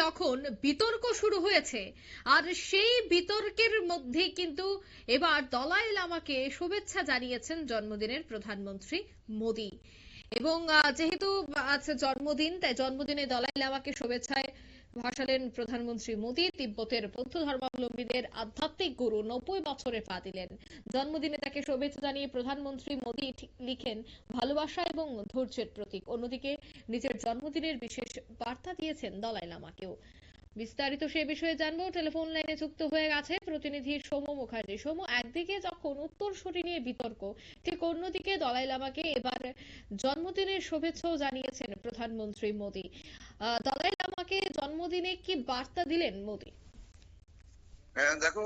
যখন বিতর্ক শুরু হয়েছে, আর সেই বিতর্কের মধ্যে কিন্তু এবার দলাই লামাকে শুভেচ্ছা জানিয়েছেন জন্মদিনের প্রধানমন্ত্রী মোদী। এবং যেহেতু আজ জন্মদিন, তাই জন্মদিনে দলাই লামাকে শুভেচ্ছায় ভাসালেন প্রধানমন্ত্রী মোদী। তিব্বতের বৌদ্ধ ধর্মাবলম্বীদের আধ্যাত্মিক গুরু নব্বই বছরে পা দিলেন। জন্মদিনে তাকে শুভেচ্ছা জানিয়ে প্রধানমন্ত্রী মোদী লিখেন, ভালোবাসা এবং ধৈর্যের প্রতীক। অন্যদিকে, নিজের জন্মদিনের বিশেষ বার্তা দিয়েছেন দলাই লামাকেও। বিস্তারিত সে বিষয়ে জানব। টেলিফোন লাইনে যুক্ত হয়ে গেছে প্রতিনিধি সৌম মুখার্জি। সৌম, একদিকে যখন উত্তরসূরি নিয়ে বিতর্ক, ঠিক অন্যদিকে দলাই লামাকে এবার জন্মদিনের শুভেচ্ছাও জানিয়েছেন প্রধানমন্ত্রী মোদী। দলাই লামাকে জন্মদিনে কি বার্তা দিলেন মোদী? হ্যাঁ দেখো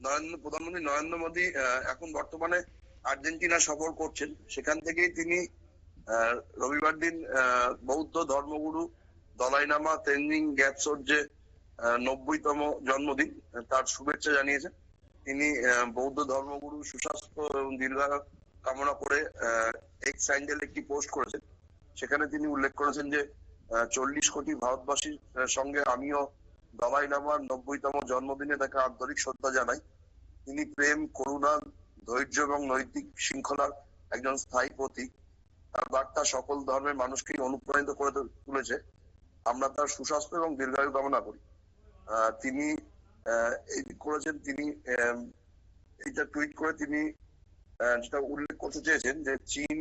নরেন্দ্র, প্রধানমন্ত্রী নরেন্দ্র মোদী এখন বর্তমানে আর্জেন্টিনা সফর করছেন। সেখান থেকেই তিনি রবিবার দিন বৌদ্ধ ধর্মগুরু দলাইনামা, তেনজিং, গ্যাপসোর যে নব্বইতম জন্মদিন, তার শুভেচ্ছা জানিয়েছেন তিনি বৌদ্ধ ধর্মগুরু, সুস্বাস্থ্য এবং দীর্ঘায়ু কামনা করে এক্স স্যান্ডেল একটি পোস্ট করেছেন। সেখানে তিনি উল্লেখ করেছেন যে চল্লিশ কোটি ভারতবাসীর সঙ্গে আমিও দলাই লামার নব্বইতম জন্মদিনে তাকে আন্তরিক শ্রদ্ধা জানাই। তিনি প্রেম, করুণা, ধৈর্য এবং নৈতিক শৃঙ্খলার একজন স্থায়ী প্রতীক। তার বার্তা সকল ধর্মের মানুষকেই অনুপ্রাণিত করে তুলেছে। আমরা তার সুস্বাস্থ্য এবং দীর্ঘায়ু কামনা করি। তিনি করেছেন তিনি এইটা টুইট করে তিনি যেটা উল্লেখ করতে চেয়েছেন যে চীন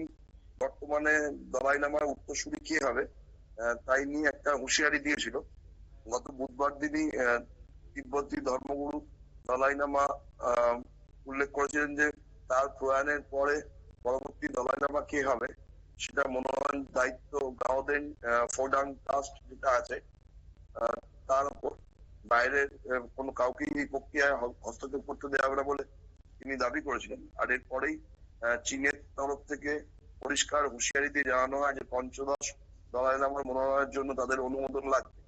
বর্তমানে দলাই লামার উত্তরসূরি কে হবে তাই নিয়ে একটা হুঁশিয়ারি দিয়েছিল। গত বুধবার দিনই তিব্বতী ধর্মগুরু দলাই আহ, উল্লেখ করেছিলেন যে তার প্রয়াণের পরে পরবর্তী দলাই লামা কে হবে সেটা মনোনয়ন দায়িত্ব গাওদেন ফোডাং ট্রাস্ট যেটা আছে তার উপর। বাইরের কোনো কাউকে এই প্রক্রিয়ায় হস্তক্ষেপ করতে দেওয়া হবে না বলে তিনি দাবি করেছিলেন। আর এরপরেই চীনের তরফ থেকে পরিষ্কার হুঁশিয়ারি দিয়ে জানানো হয় যে পঞ্চদশ দলাই লামার মনোনয়নের জন্য তাদের অনুমোদন লাগবে।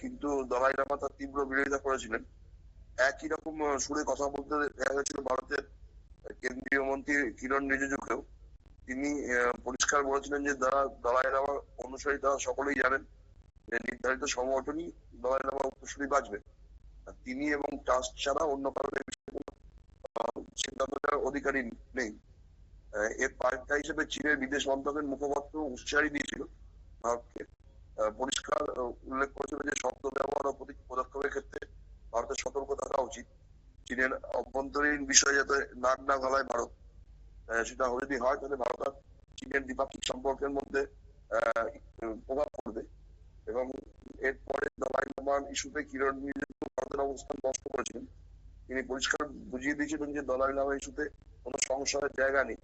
কিন্তু দলাই লামা তার তীব্র বিরোধিতা করেছিলেন। একই রকম সুরে কথা বলতে দেখা গেছিল ভারতের কেন্দ্রীয় মন্ত্রী কিরণ রিজিজুকেও। তিনি পরিষ্কার বলেছিলেন যে যারা দলাই লামার অনুসারী তারা সকলেই জানেন যে নির্ধারিত সংগঠনই দলাই লামার উত্তরসূরি বাঁচবে। তিনি এবং ট্রাস্ট ছাড়া অন্য কারণে সিদ্ধান্ত নেওয়ার অধিকারী নেই। এর পাল্টা হিসেবে চীনের বিদেশ মন্ত্রকের মুখপাত্র হুঁশিয়ারি দিয়েছিল ভারতকে। পরিষ্কার উল্লেখ করেছিল যে শব্দ ব্যবহার ও পদক্ষেপের ক্ষেত্রে ভারতের সতর্ক থাকা উচিত। চীনের অভ্যন্তরীণ বিষয়ে যাতে নাক না গলায় ভারত। সেটা যদি হয়, তাহলে ভারত আর চীনের দ্বিপাক্ষিক সম্পর্কের মধ্যে প্রভাব পড়বে। এবং এরপরে দলাই ইস্যুতে কিরণ রিজিজু ভারতের অবস্থান স্পষ্ট করেছিলেন তিনি পরিষ্কার বুঝিয়ে দিয়েছিলেন যে দলাই লামা ইস্যুতে কোনো সংশয়ের জায়গা নেই।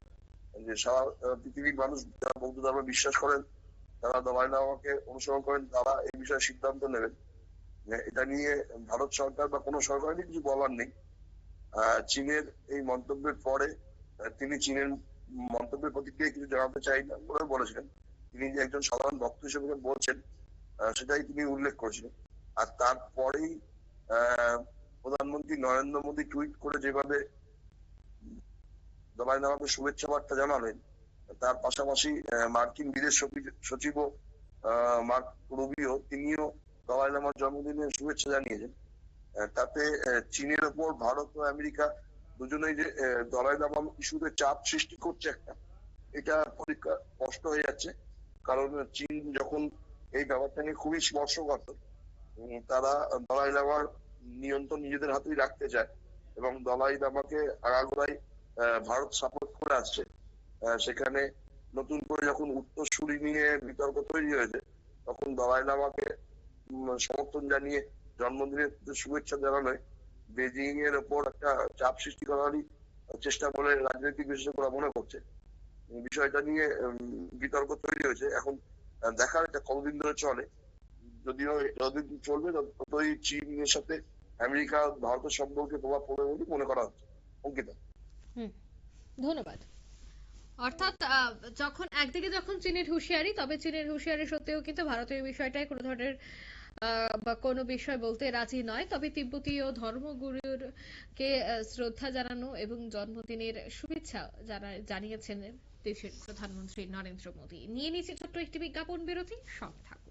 যে সারা পৃথিবীর মানুষ যারা বৌদ্ধ ধর্মে বিশ্বাস করেন, তারা দলাই লামাকে অনুসরণ করেন, তারা এই বিষয়ে সিদ্ধান্ত নেবেন। এটা নিয়ে ভারত সরকার বা কোনো সরকারেরই কিছু বলার নেই। চীনের এই মন্তব্যের পরে তিনি চীনের মন্তব্যের প্রতিক্রিয়া কিছু জানাতে চাই না বলে বলেছিলেন। তিনি যে একজন সাধারণ ভক্ত হিসেবে বলছেন সেটাই তিনি উল্লেখ করেছিলেন। আর তারপরেই প্রধানমন্ত্রী নরেন্দ্র মোদী টুইট করে যেভাবে দলাই লামাকে শুভেচ্ছা বার্তা জানালেন, তার পাশাপাশি মার্কিন বিদেশ সচিব- মার্ক রুবিও, তিনিও দলাই লামার জন্মদিনে শুভেচ্ছা জানিয়েছেন। তাতে চীনের ওপর ভারত ও আমেরিকা দুজনেই যে দলাই লামা ইস্যুতে চাপ সৃষ্টি করছে একটা, এটা পরীক্ষা স্পষ্ট হয়ে যাচ্ছে। কারণ চীন যখন এই ব্যাপারটা নিয়ে খুবই স্পর্শকাতর তারা দলাই লামার নিয়ন্ত্রণ নিজেদের হাতেই রাখতে চায় এবং দলাই লামাকে আগাগোড়াই ভারত সাপোর্ট করে আসছে। সেখানে নতুন করে যখন উত্তরসূরি নিয়ে বিতর্ক তৈরি হয়েছে, তখন দলাই লামাকে সমর্থন জানিয়ে জন্মদিনের শুভেচ্ছা জানানোয় বেজিং এর ওপর একটা চাপ সৃষ্টি করারই চেষ্টা বলে রাজনৈতিক বিশেষজ্ঞরা মনে করছে। বিষয়টা নিয়ে বিতর্ক তৈরি হয়েছে। এখন দেখার এটা কতদিন ধরে চলে, যদিও যতদিন চলবে তত- ততই চীনের সাথে আমেরিকা, ভারতের সম্পর্কে প্রভাব পড়বে বলে মনে করা হচ্ছে। অঙ্কিতা। ধন্যবাদ। অর্থাৎ যখন, একদিকে যখন চীনের হুঁশিয়ারি, তবে চীনের হুঁশিয়ারি সত্ত্বেও কিন্তু ভারতের বিষয়টায় কোনো ধরনের বা কোনো বিষয় বলতে রাজি নয়, তবে তিব্বতীয় ধর্মগুরুর কে শ্রদ্ধা জানানো এবং জন্মদিনের শুভেচ্ছা জানা- জানিয়েছেন দেশের প্রধানমন্ত্রী নরেন্দ্র মোদী। নিয়ে নিচ্ছে ছোট্ট একটি বিজ্ঞাপন বিরতি থাকুন।